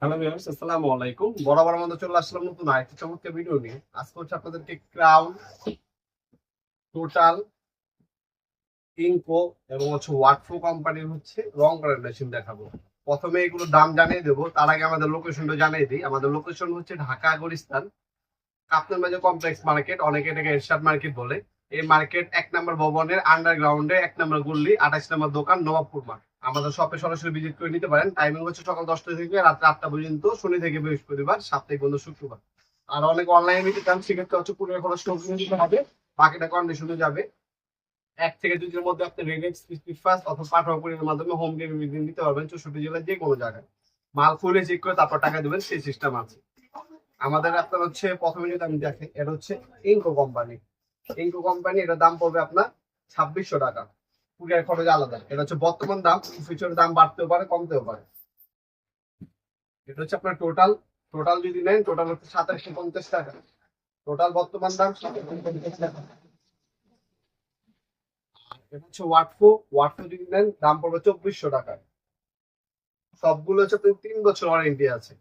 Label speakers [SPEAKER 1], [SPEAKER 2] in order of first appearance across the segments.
[SPEAKER 1] Hello আসসালামু আলাইকুম বরাবর মতো চলে নতুন ভিডিও নিয়ে। আপনাদেরকে ক্রাউন টোটাল ইনকো এবং হচ্ছে রং দেখাবো। প্রথমে এগুলোর দাম জানিয়ে দেবো। তার আগে আমাদের লোকেশনটা জানিয়ে দিই। আমাদের লোকেশন হচ্ছে ঢাকা গরিস্তান কাপ্তান কমপ্লেক্স মার্কেট অনেকে এটাকে এরশাদ মার্কেট বলে। এই মার্কেট এক নম্বর ভবনের আন্ডারগ্রাউন্ডে এক নম্বর গুল্লি আঠাশ নম্বর দোকান, নবাবপুর মার্কেট আমাদের শপে সরাসরি ভিজিট করে নিতে পারেন। টাইমিং হচ্ছে সকাল দশটা থেকে রাত আটটা পর্যন্ত, শনি থেকে বৃহস্পতিবার, সাপ্তাহিক বন্ধ শুক্রবার। আর অনেক অনলাইনে নিতে চান সেক্ষেত্রে হচ্ছে পুরো খরচ হবে। বাকিটা কন্ডিশনে যাবে। এক থেকে দুই দিনের মধ্যে আপনি রেডেক্স স্পিড অথবা পাঠাও মাধ্যমে হোম ডেলিভারি দিতে পারবেন চৌষট্টি জেলার যে কোনো জায়গায়। মাল খুলে চেক করে তারপর টাকা দেবেন, সেই সিস্টেম আছে। আমাদের আপনার হচ্ছে, প্রথমে যদি আমি দেখি, এটা হচ্ছে ইনকো কোম্পানি ইনকো কোম্পানি এটার দাম পড়বে আপনার ছাব্বিশশো টাকা। কুরিয়ার খরচ আলাদা। এটা হচ্ছে বর্তমান দাম ফিউচার দাম বাড়তেও পারে, কমতেও পারে। এটা হচ্ছে আপনার টোটাল টোটাল যদি নেন টোটাল হচ্ছে সাতাশশো পঞ্চাশ টাকা। টোটাল বর্তমান দাম হচ্ছে ওয়াটফো ওয়াটফো যদি নেন, দাম পড়বে চব্বিশশো টাকা। সবগুলো হচ্ছে তিন বছর ওয়ারেন্টি আছে।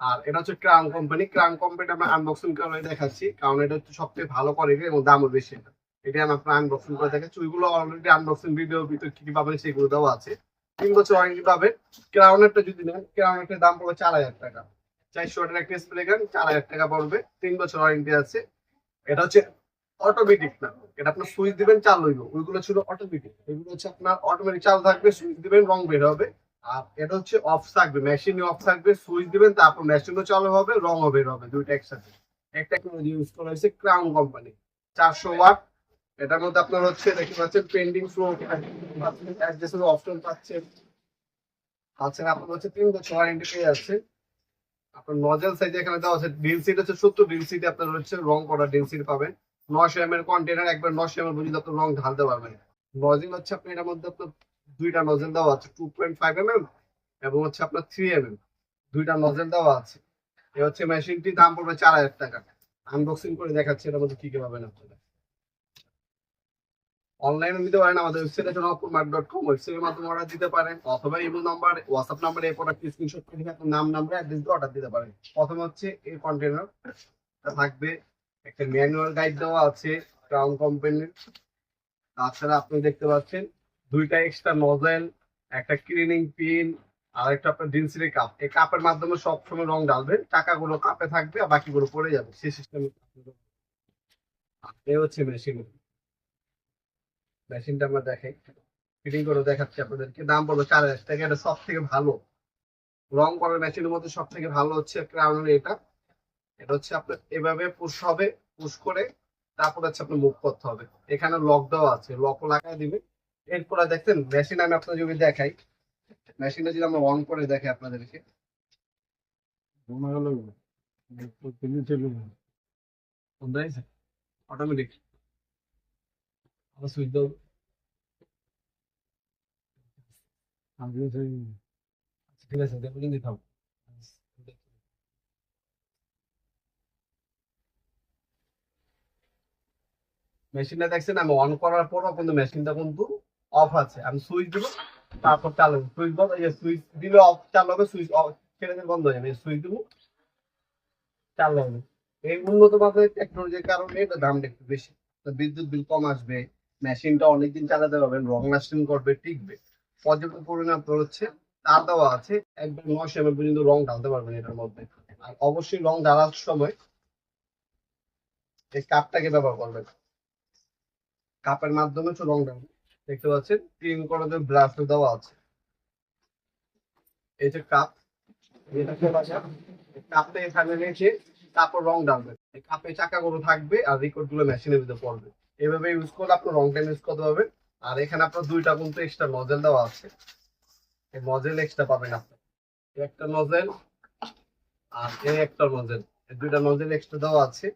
[SPEAKER 1] আর এটা হচ্ছে ক্রাউন কোম্পানি ক্রাউন কোম্পানি আমরা আনবক্সিং করে দেখাচ্ছি, কারণ এটা হচ্ছে সবথেকে ভালো কোয়ালিটি এবং দামও বেশি। এটা এটা আপনার আনবক্সিং করে দেখাচ্ছি ওইগুলো অলরেডি আনবক্সিং ভিডিওর ভিতরে কি কি পাবেন সেগুলো দেওয়া আছে। তিন বছর ওয়ারেন্টি পাবেন ক্রাউনেরটা যদি নেন ক্রাউনেরটার দাম পড়বে চার হাজার টাকা। চারশো ওয়াটের একটা স্প্রে গান, চার হাজার টাকা পড়বে। তিন বছর ওয়ারেন্টি আছে। এটা হচ্ছে অটোমেটিক না। এটা আপনার সুইচ দিবেন, চালু হইব। ওইগুলো ছিল অটোমেটিক এগুলো হচ্ছে আপনার অটোমেটিক চালু থাকবে সুইচ দিবেন, রং বের হবে। আর এটা হচ্ছে অফ থাকবে মেশিন অফ থাকবে। সুইচ দিবেন, তারপর মেশিনও চালু হবে রংও বের হবে দুইটা একসাথে। একটা ইউজ করা হয়েছে ক্রাউন কোম্পানি চারশো ওয়াট এটার মধ্যে আপনার হচ্ছে দেখতে পাচ্ছেন পেন্ডিং ফ্লো অ্যাডজাস্টেবল অপশন পাচ্ছেন। আচ্ছা আপনার হচ্ছে তিন বছর ওয়ারেন্টি পেয়ে যাচ্ছে। আপনার নজেল সাইজ এখানে দেওয়া আছে ডিল সিট হচ্ছে সত্তর ডিল সিটে আপনার হচ্ছে রং করা ডিল সিট পাবেন। নশো এম এর কন্টেনার একবার নশো এম এর পর্যন্ত আপনার রং ঢালতে পারবেন। নজেল হচ্ছে আপনি এটার মধ্যে আপনার দুইটা নজেল দেওয়া আছে two point five M M এবং হচ্ছে আপনার থ্রি এম এম দুইটা নজেল দেওয়া আছে। এ হচ্ছে মেশিনটির দাম পড়বে চার হাজার টাকা। আনবক্সিং করে দেখাচ্ছি এটার মধ্যে কি কি পাবেন আপনারা। অনলাইনে নিতে পারেন, আমাদের ওয়েবসাইট আছে নপুরমার্ট ডট কম ওয়েবসাইটের মাধ্যমে অর্ডার দিতে পারেন, অথবা ইমেল নাম্বার হোয়াটসঅ্যাপ নাম্বারে এই প্রোডাক্ট স্ক্রিনশট করে আপনার নাম নাম্বার অ্যাড্রেস দিয়ে অর্ডার দিতে পারেন। প্রথম হচ্ছে এই কন্টেনার থাকবে, একটা ম্যানুয়াল গাইড দেওয়া আছে ক্রাউন কোম্পানির তাছাড়া আপনি দেখতে পাচ্ছেন, দুইটা এক্সট্রা নজেল একটা ক্লিনিং পিন আর একটা আপনার ড্রিন্সির কাপ এই কাপের মাধ্যমে সবসময় রং ডালবেন টাকাগুলো কাপে থাকবে আর বাকিগুলো পড়ে যাবে। সেই সিস্টেমে এই হচ্ছে মেশিন মেশিনটা আমরা দেখাই ফিটিং করে দেখাচ্ছি আপনাদেরকে। দাম পড়বে চার হাজার। টাকা এটা সব থেকে ভালো? রং করার মেশিনের মধ্যে সব থেকে ভালো হচ্ছে ক্রাউনের এটা। এটা হচ্ছে আপনার এভাবে পুশ হবে পুশ করে তারপর হচ্ছে আপনার মুভ করতে হবে। এখানে লক দেওয়া আছে লক লাগাই দিবে। এরপরে দেখছেন মেশিন আমি আপনার যদি দেখাই মেশিনটা যদি আমরা অন করে দেখাই আপনাদেরকে। অটোমেটিক আবার সুইচ দাও আচ্ছা, ঠিক আছে দেখো কিন্তু থাম মেশিনটা দেখছেন আমি অন করার পরও কিন্তু মেশিনটা কিন্তু অফ আছে। আমি সুইচ দিব তারপর চালু সুইচ বন্ধ এই সুইচ দিলে অফ চালু হবে সুইচ ছেড়ে দিলে বন্ধ হয়ে যাবে। সুইচ দিব চালু হবে এই উন্নত মানের টেকনোলজির কারণে এটা দামটা একটু বেশি। বিদ্যুৎ বিল কম আসবে। মেশিনটা অনেকদিন চালাতে পারবেন, রং লাস্টিং করবে, টিকবে। পর্যাপ্ত পরিমাণ আপনার হচ্ছে তার দেওয়া আছে একবার নশো এমএল পর্যন্ত রং ঢালতে পারবেন এটার মধ্যে। আর অবশ্যই রং ঢালার সময় এই কাপটাকে ব্যবহার করবেন। কাপের মাধ্যমে রং ঢালবেন। দেখতে পাচ্ছেন ক্রিম করার ব্রাশ দেওয়া আছে। এই যে কাপ কাপটা এখানে রেখে তারপর রং এই কাপে চাকাগুলো থাকবে আর রেকর্ডগুলো মেশিনের ভিতরে পড়বে। এভাবে ইউজ করলে আপনার রং টাইম ইউজ করতে পারবেন আর এখানে আপনার দুইটা কিন্তু এক্সট্রা নজেল দেওয়া আছে। এই নজেল এক্সট্রা পাবেন আপনি। একটা নজেল আর এই একটা নজেল এই দুইটা নজেল এক্সট্রা দেওয়া আছে।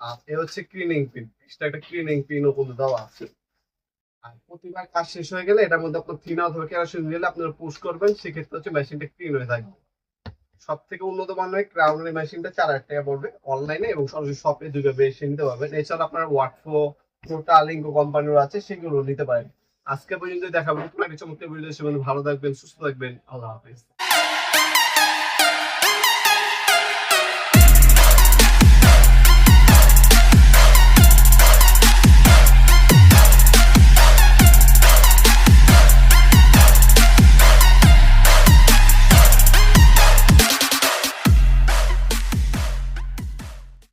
[SPEAKER 1] আর এ হচ্ছে ক্লিনিং পিন এক্সট্রা একটা ক্লিনিং পিনও কিন্তু দেওয়া আছে। আর প্রতিবার কাজ শেষ হয়ে গেলে এটার মধ্যে আপনার থিন অথবা কেরোসিন দিলে আপনারা পুশ করবেন, সেক্ষেত্রে হচ্ছে মেশিনটা ক্লিন হয়ে থাকবে সব থেকে উন্নত মানের ক্রাউনের মেশিনটা চার হাজার টাকা পড়বে অনলাইনে এবং সরাসরি শপে দুটো বেশি নিতে পারবেন এছাড়া আপনার ওয়াটফো কোনটা আলিঙ্গ কোম্পানির আছে, সেগুলো নিতে পারেন। আজকে পর্যন্ত দেখাবো। একটা চমৎকার ভিডিও ভালো থাকবেন, সুস্থ থাকবেন। আল্লাহ হাফিজ।